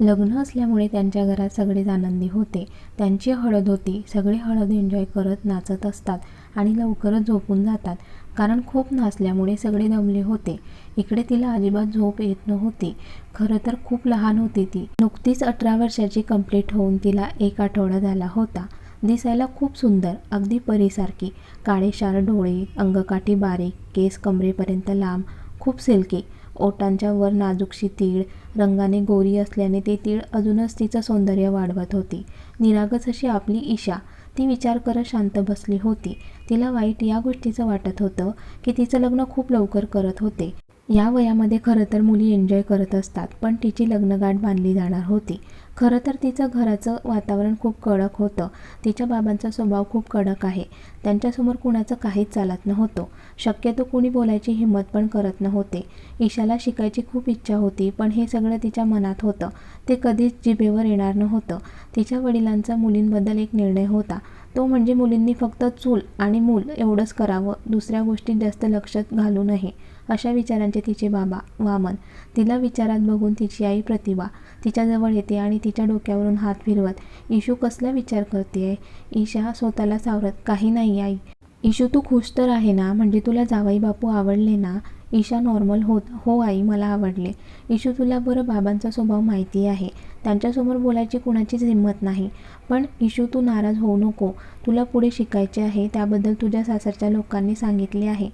लग्न असल्यामुळे त्यांच्या घरात सगळेच आनंदी होते. त्यांची हळद होती. सगळे हळद एन्जॉय करत नाचत असतात आणि लवकरच झोपून जातात. कारण खूप नाचल्यामुळे सगळे दमले होते. इकडे तिला अजिबात झोप येत नव्हती. खरं तर खूप लहान होती ती. नुकतीच अठरा वर्षाची कंप्लीट होऊन तिला एक आठवडा झाला होता. दिसायला खूप सुंदर अगदी परीसारखी. काळेशार डोळे अंगकाठी बारीक केस कमरेपर्यंत लांब खूप सिल्की. ओटांच्या वर नाजूकशी तीळ रंगाने गोरी असल्याने ते तीळ अजूनच तिचं सौंदर्य वाढवत होती. निरागस अशी आपली ईशा ती विचार करत शांत बसली होती. तिला वाईट या गोष्टीचं वाटत होतं की तिचं लग्न खूप लवकर करत होते. या वयामध्ये खरं तर मुली एन्जॉय करत असतात पण तिची लग्नगाठ बांधली जाणार होती. खरं तर तिचं घराचं वातावरण खूप कडक होतं. तिच्या बाबांचा स्वभाव खूप कडक आहे. त्यांच्यासमोर कुणाचं काहीच चालत नव्हतं. शक्यतो कुणी बोलायची हिंमत पण करत नव्हते. ईशाला शिकायची खूप इच्छा होती पण हे सगळं तिच्या मनात होतं. ते कधीच जिभेवर येणार नव्हतं. तिच्या वडिलांचा मुलींबद्दल एक निर्णय होता. तो म्हणजे मुलींनी फक्त चूल आणि मूल एवढंच करावं दुसऱ्या गोष्टीत जास्त लक्षात घालू नये. अशा विचारांचे तिचे बाबा वामन. तिला विचारात बघून तिची आई प्रतिभा तिच्याजवळ येते आणि तिच्या डोक्यावरून हात फिरवत इशू कसला विचार करते? ईशा स्वतःला सावरत काही नाही आई. इशू तू खुश तर आहे ना? म्हणजे तुला जावई बापू आवडले ना? ईशा नॉर्मल होत हो आई मला आवडले. इशू तुला बरं बाबांचा स्वभाव माहिती आहे. त्यांच्यासमोर बोलायची कुणाचीच हिंमत नाही. पण इशू तू नाराज होऊ नको. तुला पुढे शिकायचे आहे त्याबद्दल तुझ्या सासरच्या लोकांनी सांगितले आहे.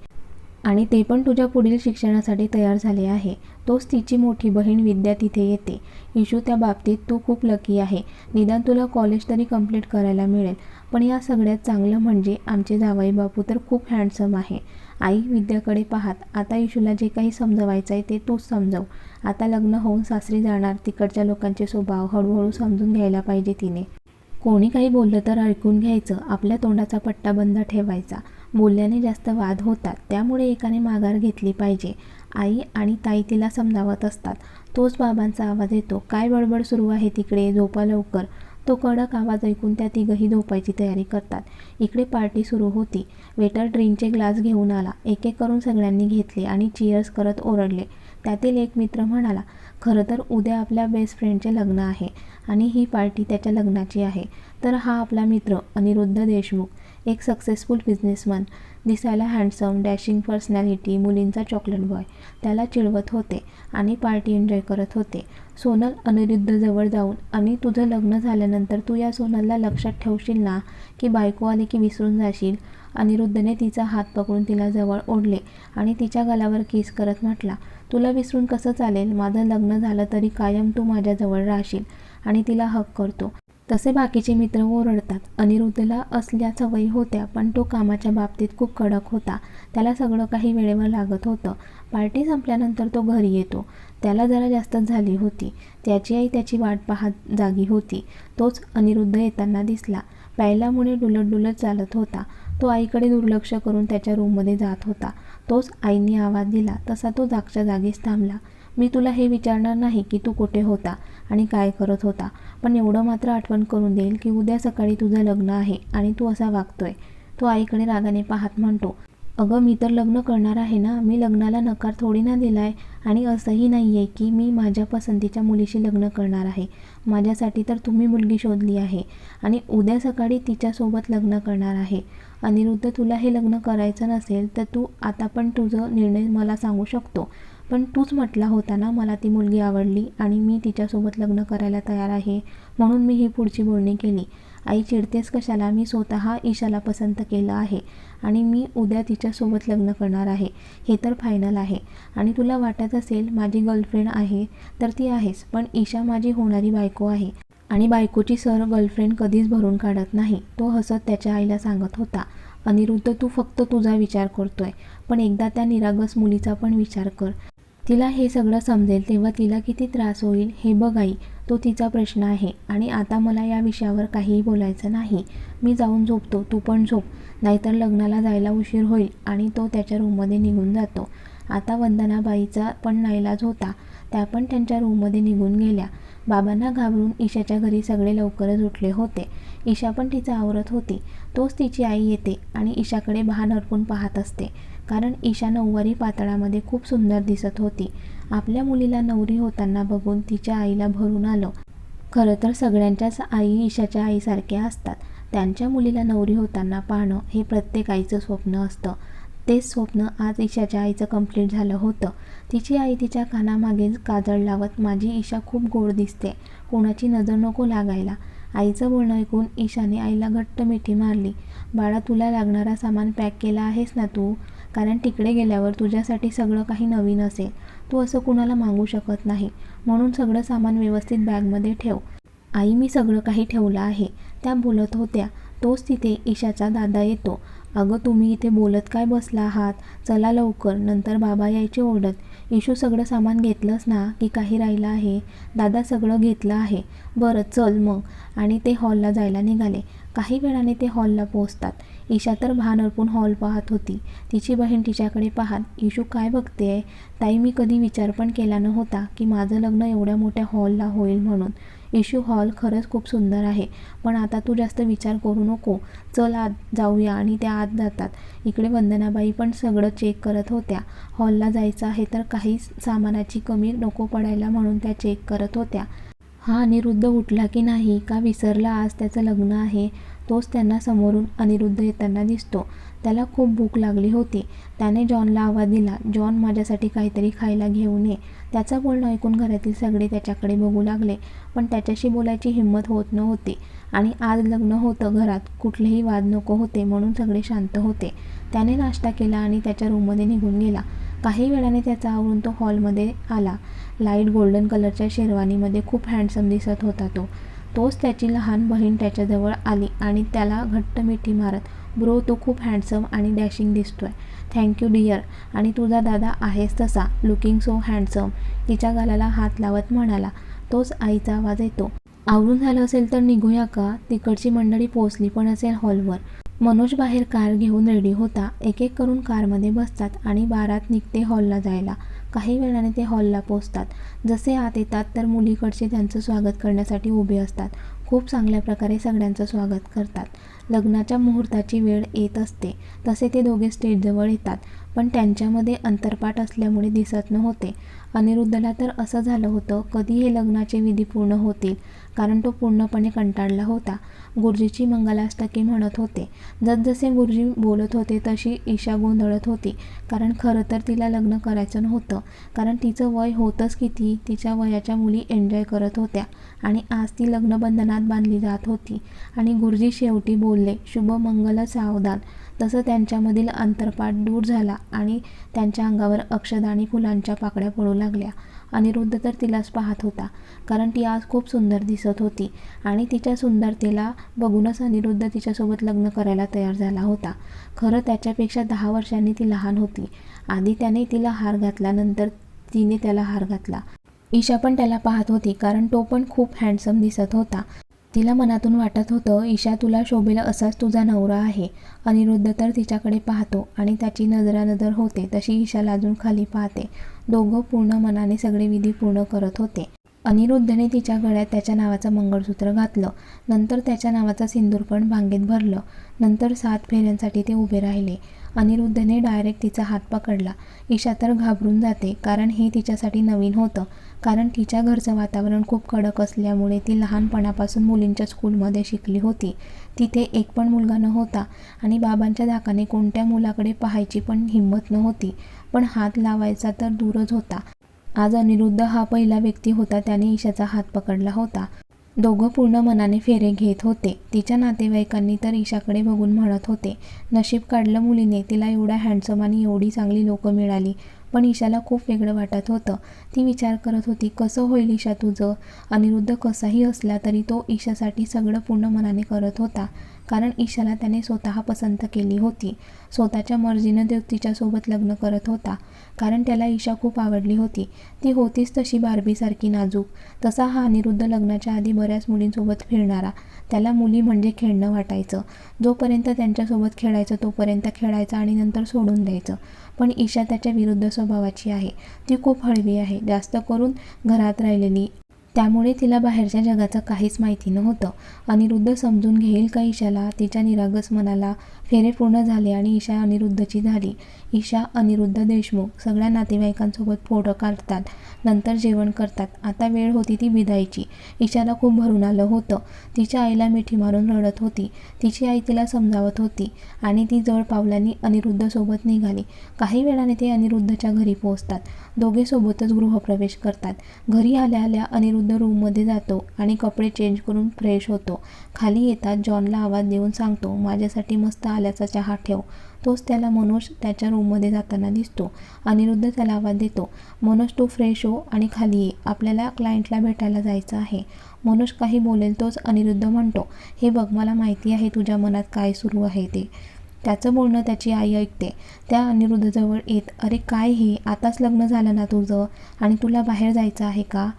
आणि ते पण तुझ्या पुढील शिक्षणासाठी तयार झाले आहे. तोच तिची मोठी बहीण विद्या तिथे येते. इशू त्या बाबतीत तू खूप लकी आहे. निदान तुला कॉलेज तरी कंप्लीट करायला मिळेल. पण या सगळ्यात चांगलं म्हणजे आमचे जावाई बापू तर खूप हँडसम आहे. आई विद्याकडे पाहात आता इशूला जे काही समजवायचं आहे ते तूच समजव. आता लग्न होऊन सासरी जाणार तिकडच्या लोकांचे स्वभाव हळूहळू समजून घ्यायला पाहिजे तिने. कोणी काही बोललं तर ऐकून घ्यायचं आपल्या तोंडाचा पट्टा बंद ठेवायचा. बोलल्याने जास्त वाद होतात त्यामुळे एकाने माघार घेतली पाहिजे. आई आणि ताई तिला समजावत असतात. तोच बाबांचा आवाज येतो काय बडबड सुरू आहे तिकडे? झोपा लवकर. तो कडक आवाज ऐकून त्या तिघही झोपायची तयारी करतात. इकडे पार्टी सुरू होती. वेटर ड्रिंकचे ग्लास घेऊन आला. एक एक करून सगळ्यांनी घेतले आणि चिअर्स करत ओरडले. त्यातील एक मित्र म्हणाला खरं तर उद्या आपल्या बेस्ट फ्रेंडचे लग्न आहे आणि ही पार्टी त्याच्या लग्नाची आहे. तर हा आपला मित्र अनिरुद्ध देशमुख. एक सक्सेसफुल बिझनेसमन दिसायला हँडसम डॅशिंग पर्सनॅलिटी मुलींचा चॉकलेट बॉय त्याला चिडवत होते आणि पार्टी एन्जॉय करत होते. सोनल अनिरुद्धजवळ जाऊन आणि तुझं लग्न झाल्यानंतर तू या सोनलला लक्षात ठेवशील ना की बायको आली की विसरून जाशील? अनिरुद्धने तिचा हात पकडून तिला जवळ ओढले आणि तिच्या गलावर किस करत म्हटला तुला विसरून कसं चालेल? माझं लग्न झालं तरी कायम तू माझ्याजवळ राहशील. आणि तिला हक करतो. तसे बाकीचे मित्र ओरडतात. अनिरुद्धला असल्या सवयी होत्या पण तो कामाच्या बाबतीत खूप कडक होता. त्याला सगळं काही वेळेवर लागत होतं. पार्टी संपल्यानंतर तो घरी येतो. त्याला जरा जास्तच झाली होती. त्याची आई त्याची वाट पाहत जागी होती. तोच अनिरुद्ध येताना दिसला. प्यायल्यामुळे डुलत डुलत चालत होता. तो आईकडे दुर्लक्ष करून त्याच्या रूममध्ये जात होता. तोच आईने आवाज दिला. तसा तो जागच्या जागीच थांबला. मी तुला हे विचारणार नाही की तू कुठे होता आणि काय करत होता पण एवढं मात्र आठवण करून देईल की उद्या सकाळी तुझं लग्न आहे आणि तू असा वागतोय. तो आईकडे रागाने पाहत म्हणतो अगं मी तर लग्न करणार आहे ना? मी लग्नाला नकार थोडी ना दिलाय आणि असंही नाही आहे की मी माझ्या पसंतीच्या मुलीशी लग्न करणार आहे. माझ्यासाठी तर तुम्ही मुलगी शोधली आहे आणि उद्या सकाळी तिच्यासोबत लग्न करणार आहे. अनिरुद्ध तुला हे लग्न करायचं नसेल तर तू आता पण तुझं निर्णय मला सांगू शकतो. पण तूच म्हटला होता ना मला ती मुलगी आवडली आणि मी तिच्यासोबत लग्न करायला तयार आहे म्हणून मी ही पुढची बोलणी केली. आई चिडतेस कशाला? मी स्वतः ईशाला पसंत केलं आहे आणि मी उद्या तिच्यासोबत लग्न करणार आहे. हे तर फायनल आहे. आणि तुला वाटत असेल माझी गर्लफ्रेंड आहे तर ती आहेच पण ईशा माझी होणारी बायको आहे. आणि बायकोची सर गर्लफ्रेंड कधीच भरून काढत नाही. तो हसत त्याच्या आईला सांगत होता अनिरुद्ध तू फक्त तुझा विचार करतोय पण एकदा त्या निरागस मुलीचा पण विचार कर. तिला हे सगळं समजेल तेव्हा तिला किती त्रास होईल हे बघाई तो तिचा प्रश्न आहे आणि आता मला या विषयावर काहीही बोलायचं नाही. मी जाऊन झोपतो तू पण झोप. नाहीतर लग्नाला जायला उशीर होईल आणि तो त्याच्या रूममध्ये निघून जातो. आता वंदनाबाईचा पण नाईलाज होता. त्या पण त्यांच्या रूममध्ये निघून गेल्या. बाबांना घाबरून ईशाच्या घरी सगळे लवकरच उठले होते. ईशा पण तिचा आवरत होती. तोच तिची आई येते आणि ईशाकडे भान अर्पून पाहत असते. कारण ईशा नऊवारी पातळामध्ये खूप सुंदर दिसत होती. आपल्या मुलीला नवरी होताना बघून तिच्या आईला भरून आलं. खरं तर सगळ्यांच्याच आई ईशाच्या आईसारख्या असतात. त्यांच्या मुलीला नवरी होताना पाहणं हे प्रत्येक आईचं स्वप्न असतं. तेच स्वप्न आज ईशाच्या आईचं कंप्लीट झालं होतं. तिची आई तिच्या कानामागे काजळ लावत माझी ईशा खूप गोड दिसते. कोणाची नजर नको लागायला. आईचं बोलणं ऐकून ईशाने आईला घट्ट मिठी मारली. बाळा तुला लागणारा सामान पॅक केला आहेस ना तू? कारण तिकडे गेल्यावर तुझ्यासाठी सगळं काही नवीन असेल. तू असं कुणाला मागू शकत नाही. म्हणून सगळं सामान व्यवस्थित बॅगमध्ये ठेव. आई मी सगळं काही ठेवलं आहे. त्या बोलत होत्या. तोच तिथे ईशाचा दादा येतो. अगं तुम्ही इथे बोलत काय बसला आहात? चला लवकर नंतर बाबा यायचे ओढत इशू सगळं सामान घेतलंच ना की काही राहिलं आहे? दादा सगळं घेतलं आहे. बरं चल मग. आणि ते हॉलला जायला निघाले. काही वेळाने ते हॉलला पोहोचतात. ईशा तर भान अर्पून हॉल पाहत होती. तिची बहीण तिच्याकडे पाहत इशू काय बघतेय? ताई मी कधी विचार पण केला नव्हता की माझं लग्न एवढ्या मोठ्या हॉलला होईल म्हणून. इशू हॉल खरंच खूप सुंदर आहे पण आता तू जास्त विचार करू नको. चल आत जाऊया. आणि त्या आत जातात. इकडे वंदनाबाई पण सगळं चेक करत होत्या. हॉलला जायचं आहे तर काही सामानाची कमी नको पडायला म्हणून त्या चेक करत होत्या. हा अनिरुद्ध उठला की नाही? का विसरला? आज त्याचं लग्न आहे. तोच त्यांना समोरून अनिरुद्ध येताना दिसतो. त्याला खूप भूक लागली होती. त्याने जॉनला आवाज दिला जॉन माझ्यासाठी काहीतरी खायला घेऊन ये. त्याचं बोलणं ऐकून घरातील सगळे त्याच्याकडे बघू लागले पण त्याच्याशी बोलायची हिंमत होत नव्हती. आणि आज लग्न होतं घरात कुठलेही वाद नको होते म्हणून सगळे शांत होते. त्याने नाश्ता केला आणि त्याच्या रूममध्ये निघून गेला. काही वेळाने त्याचा आवरून तो हॉलमध्ये आला. लाइट गोल्डन कलरच्या शेरवानीमध्ये खूप हँडसम दिसत होता तो. तोच त्याची लहान बहीण त्याच्याजवळ आली आणि त्याला घट्ट मिठी मारत ब्रो तू खूप हँडसम आणि डॅशिंग दिसतोय. Thank you dear. आणि तुझा दादा आहेस तसा लुकिंग सो हँडसम. तिच्या गालाला हात लावत म्हणाला. तोच आईचा आवाज येतो. आवरून झालं असेल तर निघूया का? तिकडची मंडळी पोचली पण असेल हॉलवर. मनोज बाहेर कार घेऊन रेडी होता. एक एक करून कारमध्ये बसतात आणि बारात निघते हॉलला जायला. काही वेळाने ते हॉलला पोचतात जसे आत येतात तर मुलीकडचे त्यांचं स्वागत करण्यासाठी उभे असतात. खूप चांगल्या प्रकारे सगळ्यांचं स्वागत करतात. लग्नाच्या मुहूर्ताची वेळ येत असते. तसे ते दोघे स्टेजजवळ येतात. पण त्यांच्यामध्ये अंतरपाठ असल्यामुळे दिसत नव्हते. अनिरुद्धला तर असं झालं होतं कधी हे लग्नाचे विधी पूर्ण होतील? कारण तो पूर्णपणे कंटाळला होता. गुरुजीची मंगलाष्टके म्हणत होते. जसजसे गुरुजी बोलत होते तशी ईशा गोंधळत होती. कारण खरं तर तिला लग्न करायचं नव्हतं. कारण तिचं वय होतंच किती तिच्या वयाच्या मुली एन्जॉय करत होत्या. आणि आज ती लग्नबंधनात बांधली जात होती. आणि गुरुजी शेवटी बोलले शुभ मंगल सावधान. तसं त्यांच्यामधील अंतरपाठ दूर झाला आणि त्यांच्या अंगावर अक्षदानी फुलांच्या पाकळ्या पडू लागल्या. अनिरुद्ध तर तिलाच पाहत होता कारण ती आज खूप सुंदर दिसत होती आणि तिच्या सुंदरतेला बघूनच अनिरुद्ध तिच्यासोबत लग्न करायला तयार झाला होता. खरं त्याच्यापेक्षा दहा वर्षांनी ती लहान होती. आधी त्याने तिला हार घातला नंतर तिने त्याला हार घातला. ईशा पण त्याला पाहत होती कारण तो पण खूप हँडसम दिसत होता. तिला मनातून वाटत होतं ईशा तुला शोभेला असाच तुझा नवरा आहे. अनिरुद्ध तर तिच्याकडे पाहतो आणि त्याची नजरानजर होते तशी ईशा लाजून खाली पाहते. दोघं पूर्ण मनाने सगळे विधी पूर्ण करत होते. अनिरुद्धने तिच्या गळ्यात त्याच्या नावाचं मंगळसूत्र घातलं. नंतर त्याच्या नावाचा सिंदूर पण भांगेत भरलं. नंतर सात फेऱ्यांसाठी ते उभे राहिले. अनिरुद्धने डायरेक्ट तिचा हात पकडला. ईशा तर घाबरून जाते कारण हे तिच्यासाठी नवीन होतं. कारण तिच्या घरचं वातावरण खूप कडक असल्यामुळे ती लहानपणापासून मुलींच्या स्कूलमध्ये शिकली होती. तिथे एक पण मुलगा नव्हता आणि बाबांच्या धाकाने कोणत्या मुलाकडे पाहायची पण हिंमत नव्हती पण हात लावायचा तर दूरच होता. आज अनिरुद्ध हा पहिला व्यक्ती होता त्याने ईशाचा हात पकडला होता. दोघं पूर्ण मनाने फेरे घेत होते. तिच्या नातेवाईकांनी तर ईशाकडे बघून म्हणत होते नशीब काढलं मुलीने तिला एवढ्या हँडसम आणि एवढी चांगली लोकं मिळाली. पण ईशाला खूप वेगळं वाटत होतं. ती विचार करत होती कसं होईल ईशा तुझं? अनिरुद्ध कसाही असला तरी तो ईशासाठी सगळं पूर्ण मनाने करत होता कारण ईशाला त्याने स्वतः पसंत केली होती. स्वतःच्या मर्जीनं देव तिच्यासोबत लग्न करत होता कारण त्याला ईशा खूप आवडली होती. ती होतीच तशी बार्बीसारखी नाजूक. तसा हा अनिरुद्ध लग्नाच्या आधी बऱ्याच मुलींसोबत फिरणारा. त्याला मुली म्हणजे खेळणं वाटायचं. जोपर्यंत त्यांच्यासोबत खेळायचं तोपर्यंत खेळायचं आणि नंतर सोडून द्यायचं. पण ईशा त्याच्या विरुद्ध स्वभावाची आहे. ती खूप हळवी आहे. जास्त करून घरात राहिलेली त्यामुळे तिला बाहेरच्या जगाचं काहीच माहिती नव्हतं. अनिरुद्ध समजून घेईल का ईशाला? तिच्या निरागस मनाला फेरे पूर्ण झाले आणि ईशा अनिरुद्धची झाली. ईशा अनिरुद्ध देशमुख सगळ्या नातेवाईकांसोबत फोटो काढतात. नंतर जेवण करतात. आता वेळ होती ती विदायची. ईशाला खूप भरून आलं होतं. तिच्या आईला मिठी मारून रडत होती. तिची आई तिला समजावत होती आणि ती जड पावलांनी अनिरुद्धसोबत निघाली. काही वेळाने ते अनिरुद्धच्या घरी पोहोचतात. दोघे सोबतच गृहप्रवेश करतात. घरी आल्या आल्या अनिरुद्ध रूममध्ये जातो आणि कपडे चेंज करून फ्रेश होतो. खाली येतात जॉनला आवाज देऊन सांगतो माझ्यासाठी मस्त आल्याचा चहा ठेव. तोच त्याला मनोज त्याच्या रूममध्ये जाताना दिसतो. अनिरुद्ध त्याला आवाज देतो मनोज तू फ्रेश हो आणि खाली ये. आपल्याला क्लायंटला भेटायला जायचं आहे. मनोज काही बोलेल तोच अनिरुद्ध म्हणतो हे बघ मला माहिती आहे तुझ्या मनात काय सुरू आहे ते. त्याचं बोलणं त्याची आई ऐकते. त्या अनिरुद्धजवळ येत अरे काय हे? आताच लग्न झालं ना तुझं? आणि तुला बाहेर जायचं आहे का?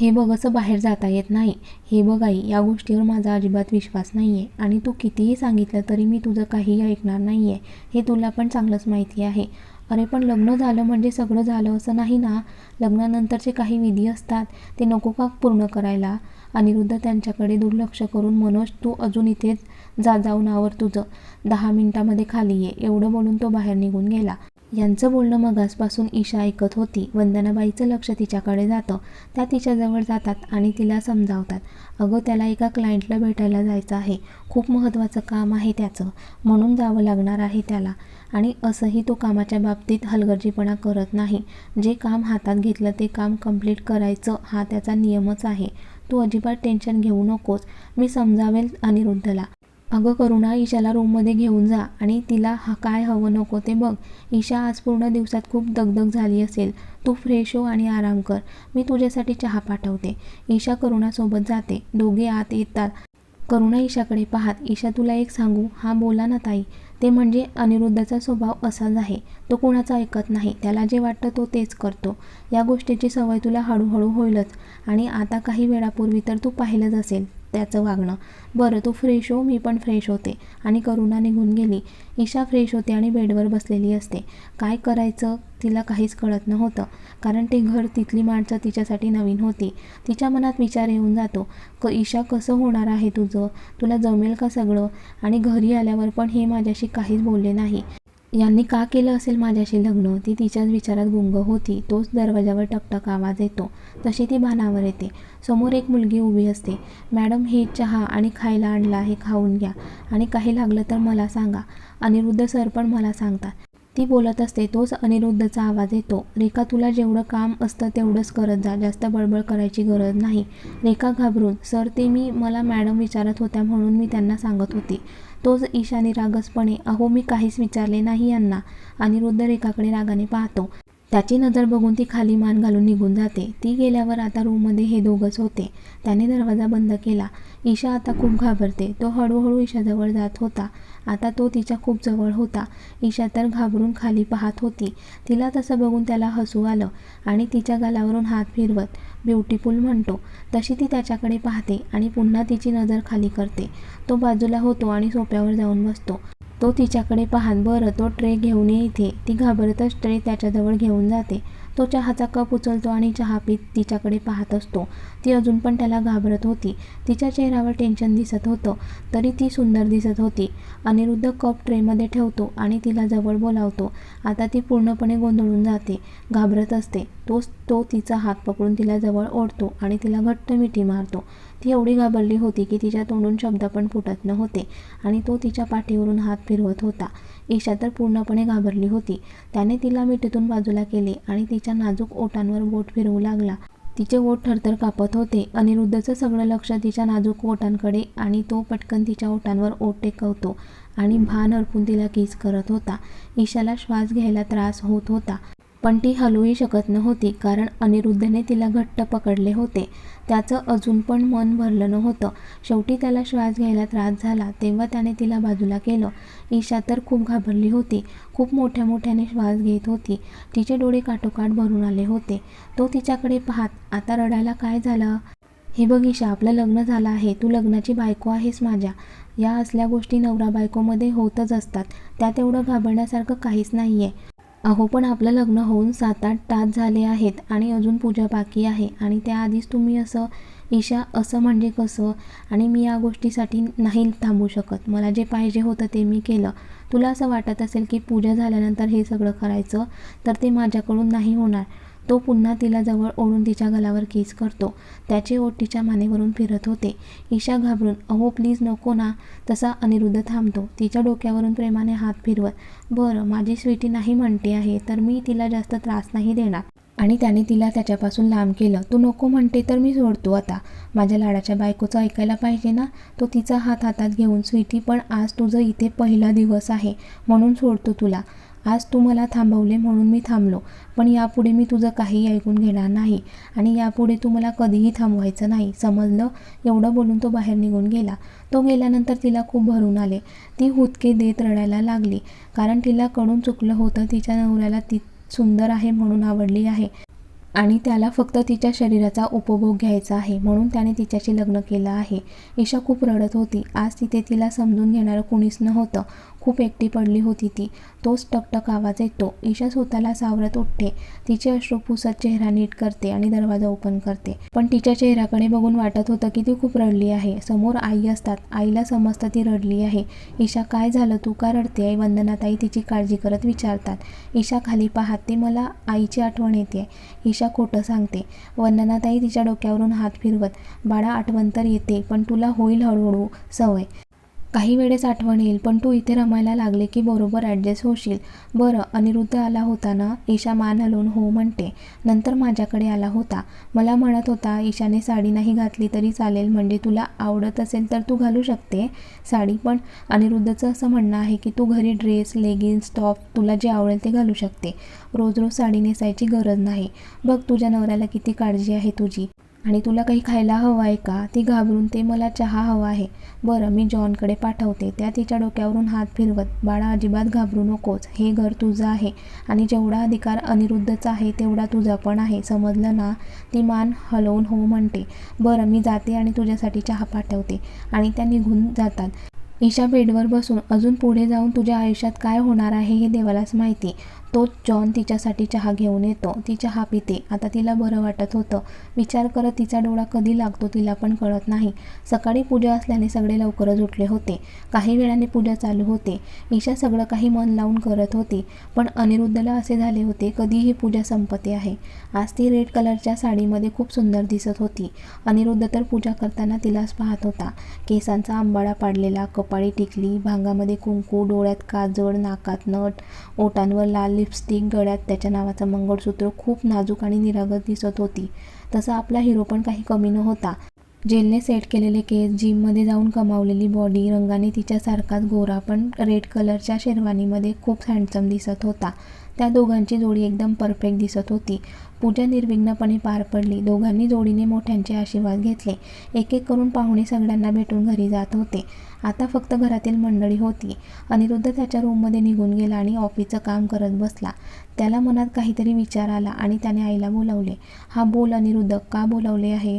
हे बघ असं बाहेर जाता येत नाही. हे बघ आई या गोष्टीवर माझा अजिबात विश्वास नाही आहे आणि तू कितीही सांगितलं तरी मी तुझं काही ऐकणार नाही आहे हे तुला पण चांगलंच माहिती आहे. अरे पण लग्न झालं म्हणजे सगळं झालं असं नाही ना? लग्नानंतरचे काही विधी असतात. ते नको का पूर्ण करायला? अनिरुद्ध त्यांच्याकडे दुर्लक्ष करून मनोज तू अजून इथेच जा जाऊन आवर तुझं. दहा मिनिटामध्ये खाली ये. एवढं बोलून तो बाहेर निघून गेला. यांचं बोलणं मगासपासून ईशा ऐकत होती. वंदनाबाईचं लक्ष तिच्याकडे जातं. त्या तिच्याजवळ जातात आणि तिला समजावतात. अगं त्याला एका क्लायंटला भेटायला जायचं आहे. खूप महत्त्वाचं काम आहे त्याचं. म्हणून जावं लागणार आहे त्याला. आणि असंही तो कामाच्या बाबतीत हलगर्जीपणा करत नाही. जे काम हातात घेतलं ते काम कंप्लीट करायचं हा त्याचा नियमच आहे. तू अजिबात टेन्शन घेऊ नकोस. मी समजावेल अनिरुद्धला. अगं करुणा ईशाला रूममध्ये घेऊन जा आणि तिला हा काय हवं नको ते बघ. ईशा आज पूर्ण दिवसात खूप दगदग झाली असेल. तू फ्रेश हो आणि आराम कर. मी तुझ्यासाठी चहा पाठवते. ईशा करुणासोबत जाते. दोघे आत येतात. करुणा ईशाकडे पाहत ईशा तुला एक सांगू? हा बोला ना ताई ते म्हणजे अनिरुद्धचा स्वभाव असाच आहे. तो कुणाचा ऐकत नाही. त्याला जे वाटतं तो तेच करतो. या गोष्टीची सवय तुला हळूहळू होईलच. आणि आता काही वेळापूर्वी तर तू पाहिलंच असेल. त्याचं वागणं. बरं तू फ्रेश हो मी पण फ्रेश होते. आणि करुणा निघून गेली. ईशा फ्रेश होते आणि बेडवर बसलेली असते. काय करायचं तिला काहीच कळत नव्हतं. कारण ते घर तिथली माणसं तिच्यासाठी नवीन होती. तिच्या मनात विचार येऊन जातो. क ईशा कसं होणार आहे तुझं? तुला जमेल का सगळं? आणि घरी आल्यावर पण हे माझ्याशी काहीच बोलले नाही. यांनी का केलं असेल माझ्याशी लग्न? ती तिच्याच विचारात गुंग होती. तोच दरवाजावर टकटक आवाज येतो. तशी ती भानावर येते. समोर एक मुलगी उभी असते. मॅडम हे चहा आणि खायला आणला हे खाऊन घ्या. आणि काही लागलं तर मला सांगा. अनिरुद्ध सर पण मला सांगतात. ती बोलत असते. तोच अनिरुद्धचा आवाज येतो. रेखा तुला जेवढं काम असतं तेवढंच करत जा. जास्त बडबड करायची गरज नाही. रेखा घाबरून. सर ते मी मला मॅडम विचारत होत्या म्हणून मी त्यांना सांगत होती. तोच ईशानी रागसपणे अहो मी काहीच विचारले नाही यांना. आणि रेखाकडे रागाने पाहतो. त्याची नजर बघून ती खाली मान घालून निघून जाते. ती गेल्यावर आता रूममध्ये हे दोघंच होते. त्याने दरवाजा बंद केला. ईशा आता खूप घाबरते. तो हळूहळू ईशाजवळ जात होता. आता तो तिच्या खूप जवळ होता. ईशा तर घाबरून खाली पाहत होती. तिला तसं बघून त्याला हसू आलं आणि तिच्या गालावरून हात फिरवत ब्युटिफुल म्हणतो तशी ती त्याच्याकडे पाहते आणि पुन्हा तिची नजर खाली करते. तो बाजूला होतो आणि सोप्यावर जाऊन बसतो. तो तिच्याकडे पाहत बरं तो ट्रे घेऊन ये इथे. ती घाबरतच ट्रे त्याच्याजवळ घेऊन जाते. तो चहाचा कप उचलतो आणि चहा पीत तिच्याकडे पाहत असतो. ती अजून पण त्याला घाबरत होती. तिच्या चेहऱ्यावर टेन्शन दिसत होतं. तरी ती सुंदर दिसत होती. अनिरुद्ध कप ट्रेमध्ये ठेवतो आणि तिला जवळ बोलावतो. आता ती पूर्णपणे गोंधळून जाते. घाबरत असते. तोच तो तिचा हात पकडून तिला जवळ ओढतो आणि तिला घट्ट मिठी मारतो. ती एवढी घाबरली होती की तिच्या तोंडून शब्द पण फुटत नव्हते आणि तो तिच्या पाठीवरून हात फिरवत होता. ईशा तर पूर्णपणे घाबरली होती. त्याने तिला मिठीतून बाजूला केले आणि तिच्या नाजूक ओटांवर बोट फिरवू लागला. तिचे ओठ थरथर कापत होते. अनिरुद्धचं सगळं लक्ष तिच्या नाजूक ओठांकडे आणि तो पटकन तिच्या ओठांवर ओठ टेकवतो आणि भान अर्पून तिला किस करत होता. ईशाला श्वास घ्यायला त्रास होत होता. पण ती हलवूही शकत नव्हती कारण अनिरुद्धने तिला घट्ट पकडले होते. त्याचं अजून पण मन भरलं नव्हतं. शेवटी त्याला श्वास घ्यायला त्रास झाला तेव्हा त्याने तिला बाजूला केलं. ईशा तर खूप घाबरली होती. खूप मोठ्या मोठ्याने श्वास घेत होती. तिचे डोळे काठोकाठ भरून आले होते. तो तिच्याकडे पाहत आता रडायला काय झालं? हे बघ ईशा आपलं लग्न झालं आहे. तू लग्नाची बायको आहेस माझ्या. या असल्या गोष्टी नवरा बायकोमध्ये होतच असतात. त्यात एवढं घाबरण्यासारखं काहीच नाही आहे अहो पण आपलं लग्न होऊन सात आठ तास झाले आहेत आणि अजून पूजा बाकी आहे आणि त्याआधीच तुम्ही असं ईशा असं म्हणजे कसं? आणि मी या गोष्टीसाठी नाही थांबू शकत. मला जे पाहिजे होतं ते मी केलं. तुला असं वाटत असेल की पूजा झाल्यानंतर हे सगळं करायचं तर ते माझ्याकडून नाही होणार. तो पुन्हा तिला जवळ ओढून तिच्या गलावर किस करतो. त्याचे ओठ तिच्या मानेवरून फिरत होते. ईशा घाबरून अहो प्लीज नको ना. तसा अनिरुद्ध थांबतो. तिच्या डोक्यावरून प्रेमाने हात फिरवत बरं माझी स्वीटी नाही म्हणते आहे तर मी तिला जास्त त्रास नाही देणार. आणि त्याने तिला त्याच्यापासून लांब केलं. तू नको म्हणते तर मी सोडतो आता. माझ्या लाडाच्या बायकोचं ऐकायला पाहिजे ना? तो तिचा हात हातात घेऊन स्वीटी पण आज तुझं इथे पहिला दिवस आहे म्हणून सोडतो तुला. आज तू मला थांबवले म्हणून मी थांबलो. पण यापुढे मी तुझं काही ऐकून घेणार नाही. आणि यापुढे तू मला कधीही थांबवायचं नाही. समजलं? एवढं बोलून तो बाहेर निघून गेला. तो गेल्यानंतर तिला खूप भरून आले. ती हुतके देत रडायला लागली. कारण तिला कडून चुकलं होतं तिच्या नवऱ्याला ती सुंदर आहे म्हणून आवडली आहे. आणि त्याला फक्त तिच्या शरीराचा उपभोग घ्यायचा आहे म्हणून त्याने तिच्याशी लग्न केलं आहे. ईशा खूप रडत होती. आज तिथे तिला समजून घेणारं कुणीच नव्हतं. खूप एकटी पडली होती ती. तोच टकटक आवाज येतो. ईशा स्वतःला सावरत उठते. तिचे अश्रू पुसत चेहरा नीट करते आणि दरवाजा ओपन करते. पण तिच्या चेहऱ्याकडे बघून वाटत होतं की ती खूप रडली आहे. समोर आई असतात. आईला समजतं ती रडली आहे. ईशा काय झालं? तू का रडते? आई वंदनाताई तिची काळजी करत विचारतात. ईशा खाली पाहते मला आईची आठवण येते. ईशा खोटं सांगते. वंदनाताई तिच्या डोक्यावरून हात फिरवत. बाळा आठवण तर येते पण तुला होईल हळूहळू सवय. काही वेळेस आठवण येईल पण तू इथे रमायला लागले की बरोबर ॲडजस्ट होशील. बरं अनिरुद्ध आला होता ना? ईशा मान हलवून हो म्हणते. नंतर माझ्याकडे आला होता. मला म्हणत होता ईशाने साडी नाही घातली तरी चालेल म्हणजे तुला आवडत असेल तर तू घालू शकते साडी पण अनिरुद्धचं असं म्हणणं आहे की तू घरी ड्रेस लेगिन्स टॉप तुला जे आवडेल ते घालू शकते. रोज रोज साडी नेसायची गरज नाही. बघ तुझ्या नवऱ्याला किती काळजी आहे तुझी. आणि तुला काही खायला हवं आहे का? ती घाबरून ते मला चहा हवा आहे. बरं मी जॉनकडे पाठवते. त्या तिच्या डोक्यावरून हात फिरवत बाळा अजिबात घाबरू नकोच हे घर तुझं आहे आणि जेवढा अधिकार अनिरुद्धचा आहे तेवढा तुझा पण आहे. समजलं ना? ती मान हलवून हो म्हणते. बरं मी जाते आणि तुझ्यासाठी चहा पाठवते. आणि त्या निघून जातात. ईशा बेडवर बसून अजून पुढे जाऊन तुझ्या आयुष्यात काय होणार आहे हे देवालाच माहिती. तोच जॉन तिच्यासाठी चहा घेऊन येतो. ती चहा पिते. आता तिला बरं वाटत होतं. विचार करत तिचा डोळा कधी लागतो तिला पण कळत नाही. सकाळी पूजा असल्याने सगळे लवकरच उठले होते. काही वेळाने पूजा चालू होते. ईशा सगळं काही मन लावून करत होती. पण अनिरुद्धला असे झाले होते कधी ही पूजा संपते आहे. आज ती रेड कलरच्या साडीमध्ये खूप सुंदर दिसत होती. अनिरुद्ध तर पूजा करताना तिलाच पाहत होता. केसांचा आंबाडा पाडलेला कपाळी टिकली भांगामध्ये कुंकू डोळ्यात काजळ नाकात नट ओटांवर लाल लिपस्टिक गळ्यात त्याच्या नावाचं मंगळसूत्र खूप नाजूक आणि निरागत दिसत होती. तसा आपला हिरो पण काही कमी नव्हता. जेलने सेट केलेले केस जिममध्ये जाऊन कमावलेली बॉडी रंगाने तिच्यासारखाच गोरा पण रेड कलरच्या शेरवानीमध्ये खूप हँडसम दिसत होता. त्या दोघांची जोडी एकदम परफेक्ट दिसत होती. पूजा निर्विघ्नपणे पार पडली. दोघांनी जोडीने मोठ्यांचे आशीर्वाद घेतले. एक एक करून पाहुणे सगळ्यांना भेटून घरी जात होते. आता फक्त घरातील मंडळी होती. अनिरुद्ध त्याच्या रूममध्ये निघून गेला आणि ऑफिसचं काम करत बसला. त्याला मनात काहीतरी विचार आला आणि त्याने आईला बोलावले. हा बोल अनिरुद्ध का बोलावले आहे?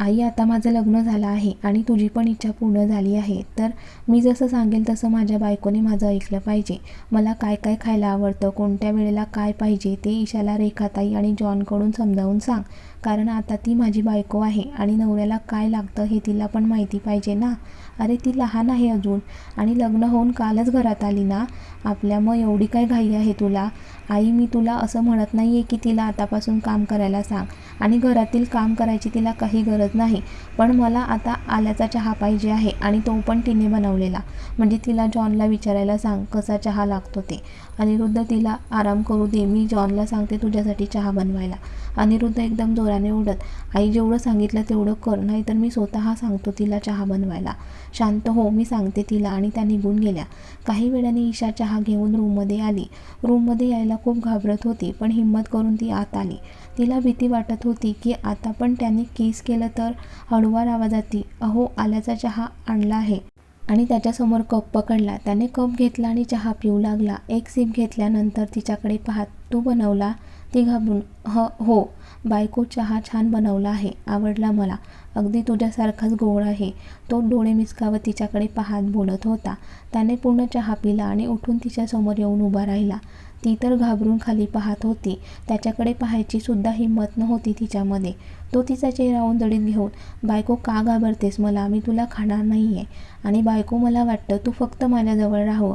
आई आता माझं लग्न झालं आहे आणि तुझी पण इच्छा पूर्ण झाली आहे तर मी जसं सांगेल तसं माझ्या बायकोने माझं ऐकलं पाहिजे. मला काय काय खायला आवडतं कोणत्या वेळेला काय पाहिजे ते ईशाला रेखाताई आणि जॉनकडून समजावून सांग. कारण आता ती माझी बायको आहे आणि नवऱ्याला काय लागतं हे तिला पण माहिती पाहिजे ना. अरे ती लहान आहे अजून. आणि लग्न होऊन कालच घरात आली ना. आपल्या मग एवढी काय घाई आहे तुला? आई मी तुला असं म्हणत नाही आहे की तिला आतापासून काम करायला सांग. आणि घरातील काम करायची तिला काही गरज नाही. पण मला आता आल्याचा चहा पाहिजे आहे आणि तो पण तिने बनवलेला. म्हणजे तिला जॉनला विचारायला सांग कसा चहा लागतो ते. अनिरुद्ध तिला आराम करू दे मी जॉनला सांगते तुझ्यासाठी चहा बनवायला. अनिरुद्ध एकदम जोराने उडत आई जेवढं सांगितलं तेवढं कर नाहीतर मी स्वतः सांगतो तिला चहा बनवायला. शांत हो मी सांगते तिला. आणि त्या निघून गेल्या. काही वेळाने ईशा चहा घेऊन रूममध्ये आली. रूममध्ये यायला खूप घाबरत होती पण हिंमत करून ती आत आली. तिला भीती वाटत होती की आता पण त्यांनी केस केलं तर हळूवार आवाजात ती अहो आल्याचा चहा आणला आहे. आणि त्याच्यासमोर कप पकडला. त्याने कप घेतला आणि चहा पिऊ लागला. एक सिप घेतल्यानंतर तिच्याकडे पाहत तू बनवला ती घाबरून ह हो बायको चहा छान बनवला आहे आवडला मला. अगदी तुझ्यासारखाच गोड आहे. तो डोळे मिचकावत तिच्याकडे पाहत बोलत होता. त्याने पूर्ण चहा पिला आणि उठून तिच्यासमोर येऊन उभा राहिला. ती तर घाबरून खाली पाहत होती. त्याच्याकडे पाहायची सुद्धा हिंमत नव्हती तिच्यामध्ये. तो तिचा चेहरा ओंजळीत घेऊन बायको का घाबरतेस मला? मी तुला खाणार नाही आहे आणि बायको मला वाटतं तू फक्त माझ्याजवळ राहावं.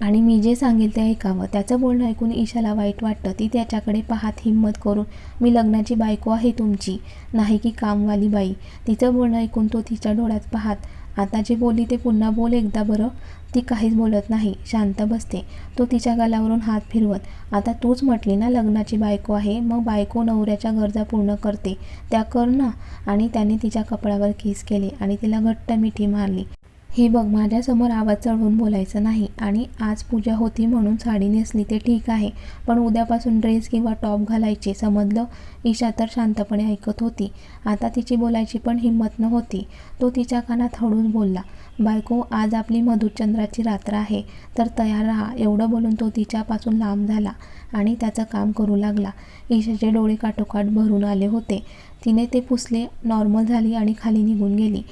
आणि मी जे सांगेल ते ऐकावं. त्याचं बोलणं ऐकून ईशाला वाईट वाटतं. ती त्याच्याकडे पाहत हिंमत करून मी लग्नाची बायको आहे तुमची. नाही की कामवाली बाई. तिचं बोलणं ऐकून तो तिच्या डोळ्यात पाहत आता जे बोलली ते पुन्हा बोल एकदा बरं. ती काहीच बोलत नाही. शांत बसते. तो तिच्या गालावरून हात फिरवत आता तूच म्हटली ना लग्नाची बायको आहे मग बायको नवऱ्याच्या गरजा पूर्ण करते. त्या कर ना. आणि त्याने तिच्या कपड्यावर किस केले आणि तिला घट्ट मिठी मारली. हे बघ माझ्यासमोर आवाज चढवून बोलायचं नाही आणि आज पूजा होती म्हणून साडी नेसली ते ठीक आहे. पण उद्यापासून ड्रेस किंवा टॉप घालायचे समजलं? ईशा तर शांतपणे ऐकत होती. आता तिची बोलायची पण हिंमत नव्हती. तो तिच्या कानात हळून बोलला बायको आज आपली मधुचंद्राची रात्र आहे. तर तयार राहा. एवढं बोलून तो तिच्यापासून लांब झाला आणि त्याचं काम करू लागला. ईशाचे डोळे काठोकाठ भरून आले होते. तिने ते पुसले नॉर्मल झाली आणि खाली निघून गेली.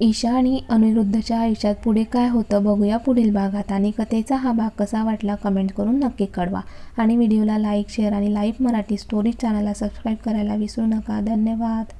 ईशा आणि अनिरुद्धच्या आयुष्यात पुढे काय होतं बघूया पुढील भागात. आणि कथेचा हा भाग कसा वाटला कमेंट करून नक्की कळवा. आणि व्हिडिओला लाईक शेअर आणि लाईव्ह मराठी स्टोरीज चॅनलला सबस्क्राईब करायला विसरू नका. धन्यवाद.